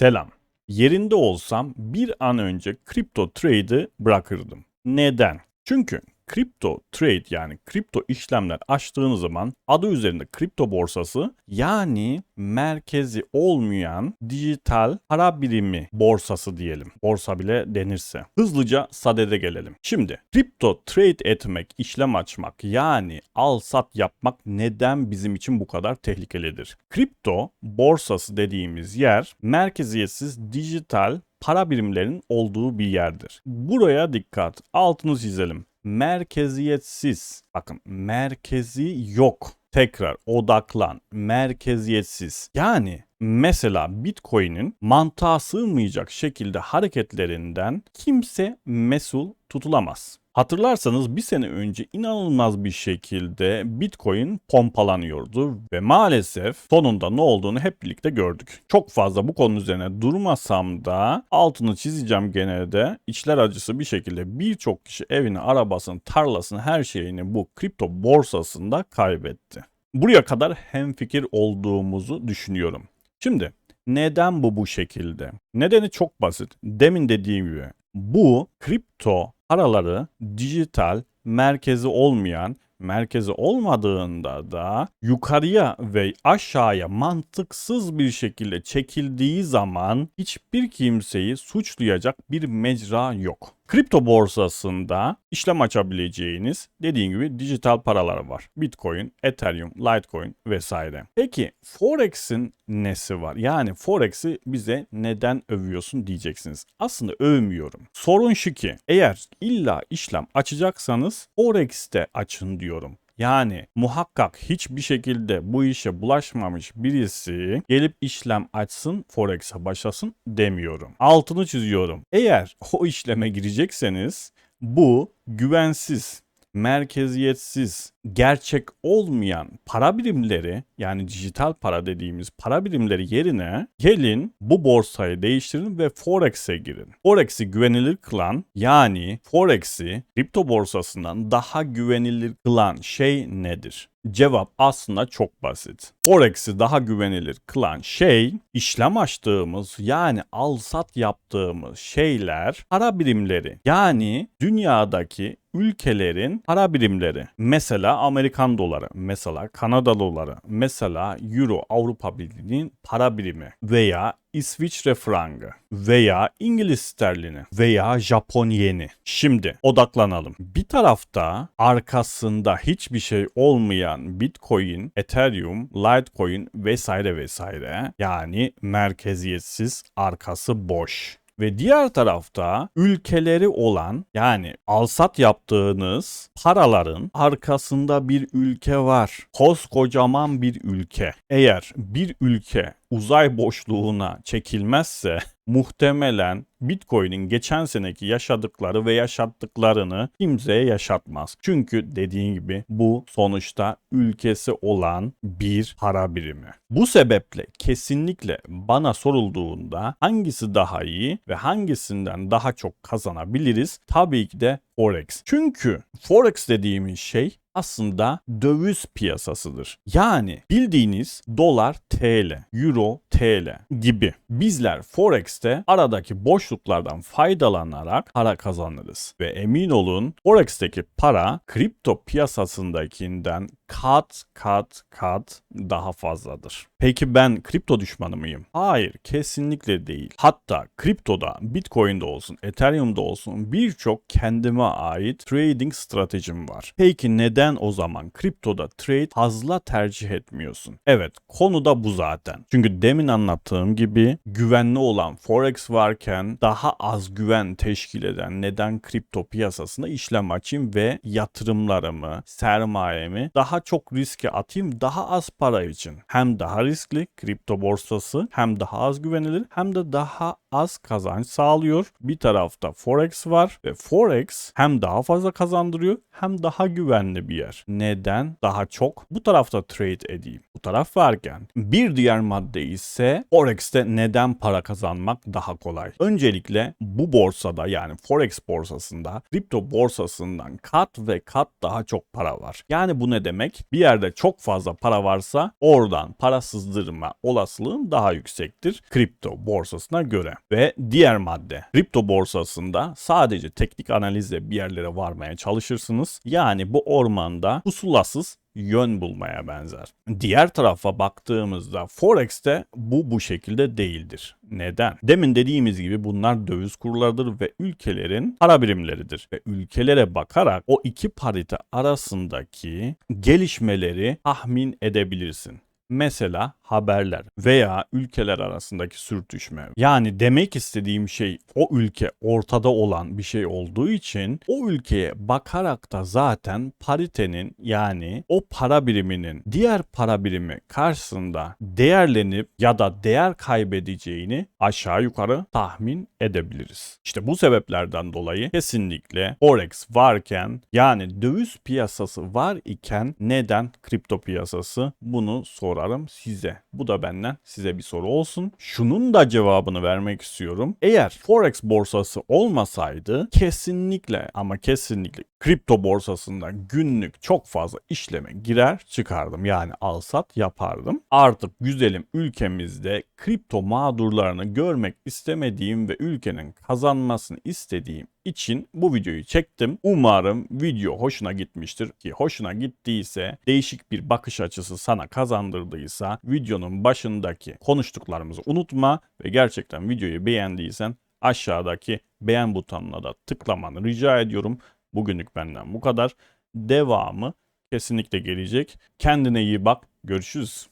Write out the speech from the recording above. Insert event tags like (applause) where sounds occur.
Selam. Yerinde olsam bir an önce kripto trade'i bırakırdım. Neden? Çünkü kripto trade yani kripto işlemler açtığınız zaman adı üzerinde kripto borsası yani merkezi olmayan dijital para birimi borsası diyelim. Borsa bile denirse. Hızlıca sadede gelelim. Şimdi kripto trade etmek, işlem açmak yani al sat yapmak neden bizim için bu kadar tehlikelidir? Kripto borsası dediğimiz yer merkeziyetsiz dijital para birimlerinin olduğu bir yerdir. Buraya dikkat. Altını çizelim merkeziyetsiz. Bakın merkezi yok. Tekrar odaklan. Merkeziyetsiz. Yani mesela Bitcoin'in mantığa sığmayacak şekilde hareketlerinden kimse mesul tutulamaz. Hatırlarsanız bir sene önce inanılmaz bir şekilde Bitcoin pompalanıyordu ve maalesef sonunda ne olduğunu hep birlikte gördük. Çok fazla bu konu üzerine durmasam da altını çizeceğim gene de içler acısı bir şekilde birçok kişi evini, arabasını, tarlasını, her şeyini bu kripto borsasında kaybetti. Buraya kadar hemfikir olduğumuzu düşünüyorum. Şimdi neden bu bu şekilde? Nedeni çok basit. Demin dediğim gibi bu kripto paraları dijital, merkezi olmayan, merkezi olmadığında da yukarıya ve aşağıya mantıksız bir şekilde çekildiği zaman hiçbir kimseyi suçlayacak bir mecra yok. Kripto borsasında işlem açabileceğiniz dediğim gibi dijital paralar var. Bitcoin, Ethereum, Litecoin vesaire. Peki Forex'in nesi var? Yani Forex'i bize neden övüyorsun diyeceksiniz. Aslında övmüyorum. Sorun şu ki eğer illa işlem açacaksanız Forex'te açın diyorum. Yani muhakkak hiçbir şekilde bu işe bulaşmamış birisi gelip işlem açsın, Forex'e başlasın demiyorum. Altını çiziyorum. Eğer o işleme girecekseniz bu güvensiz, merkeziyetsiz, gerçek olmayan para birimleri yani dijital para dediğimiz para birimleri yerine gelin bu borsayı değiştirin ve Forex'e girin. Forex'i güvenilir kılan yani Forex'i kripto borsasından daha güvenilir kılan şey nedir? Cevap aslında çok basit. Forex'i daha güvenilir kılan şey işlem açtığımız yani al sat yaptığımız şeyler para birimleri. Yani dünyadaki ülkelerin para birimleri. Mesela Amerikan doları, mesela Kanada doları, mesela Euro Avrupa Birliği'nin para birimi veya İsviçre frangı veya İngiliz sterlini veya Japon yeni. Şimdi odaklanalım. Bir tarafta arkasında hiçbir şey olmayan Bitcoin, Ethereum, Litecoin vesaire vesaire yani merkeziyetsiz arkası boş ve diğer tarafta ülkeleri olan yani alsat yaptığınız paraların arkasında bir ülke var. Koskocaman bir ülke. Eğer bir ülke uzay boşluğuna çekilmezse (laughs) muhtemelen Bitcoin'in geçen seneki yaşadıkları ve yaşattıklarını kimseye yaşatmaz. Çünkü dediğin gibi bu sonuçta ülkesi olan bir para birimi. Bu sebeple kesinlikle bana sorulduğunda hangisi daha iyi ve hangisinden daha çok kazanabiliriz? Tabii ki de Forex. Çünkü Forex dediğimiz şey aslında döviz piyasasıdır. Yani bildiğiniz dolar TL, euro TL gibi. Bizler Forex'te aradaki boşluklardan faydalanarak para kazanırız. Ve emin olun Forex'teki para kripto piyasasındakinden kat kat kat daha fazladır. Peki ben kripto düşmanı mıyım? Hayır, kesinlikle değil. Hatta kriptoda, Bitcoin'de olsun, Ethereum'da olsun birçok kendime ait trading stratejim var. Peki neden o zaman kriptoda trade fazla tercih etmiyorsun? Evet, konu da bu zaten. Çünkü demin anlattığım gibi güvenli olan forex varken daha az güven teşkil eden neden kripto piyasasında işlem açayım ve yatırımlarımı, sermayemi daha çok riske atayım daha az para için. Hem daha riskli kripto borsası hem daha az güvenilir hem de daha az kazanç sağlıyor. Bir tarafta Forex var ve Forex hem daha fazla kazandırıyor hem daha güvenli bir yer. Neden? Daha çok bu tarafta trade edeyim. Bu taraf varken bir diğer madde ise Forex'te neden para kazanmak daha kolay? Öncelikle bu borsada yani Forex borsasında kripto borsasından kat ve kat daha çok para var. Yani bu ne demek? Bir yerde çok fazla para varsa oradan para sızdırma olasılığın daha yüksektir kripto borsasına göre. Ve diğer madde kripto borsasında sadece teknik analizle bir yerlere varmaya çalışırsınız. Yani bu ormanda pusulasız yön bulmaya benzer. Diğer tarafa baktığımızda Forex'te bu bu şekilde değildir. Neden? Demin dediğimiz gibi bunlar döviz kurlarıdır ve ülkelerin para birimleridir. Ve ülkelere bakarak o iki parite arasındaki gelişmeleri tahmin edebilirsin. Mesela haberler veya ülkeler arasındaki sürtüşme. Yani demek istediğim şey o ülke ortada olan bir şey olduğu için o ülkeye bakarak da zaten paritenin yani o para biriminin diğer para birimi karşısında değerlenip ya da değer kaybedeceğini aşağı yukarı tahmin edebiliriz. İşte bu sebeplerden dolayı kesinlikle Forex varken yani döviz piyasası var iken neden kripto piyasası bunu sorarım size. Bu da benden size bir soru olsun. Şunun da cevabını vermek istiyorum. Eğer Forex borsası olmasaydı kesinlikle ama kesinlikle kripto borsasında günlük çok fazla işleme girer çıkardım. Yani al sat yapardım. Artık güzelim ülkemizde kripto mağdurlarını görmek istemediğim ve ülkenin kazanmasını istediğim için bu videoyu çektim. Umarım video hoşuna gitmiştir ki hoşuna gittiyse değişik bir bakış açısı sana kazandırdıysa videonun başındaki konuştuklarımızı unutma ve gerçekten videoyu beğendiysen aşağıdaki beğen butonuna da tıklamanı rica ediyorum. Bugünlük benden bu kadar. Devamı kesinlikle gelecek. Kendine iyi bak. Görüşürüz.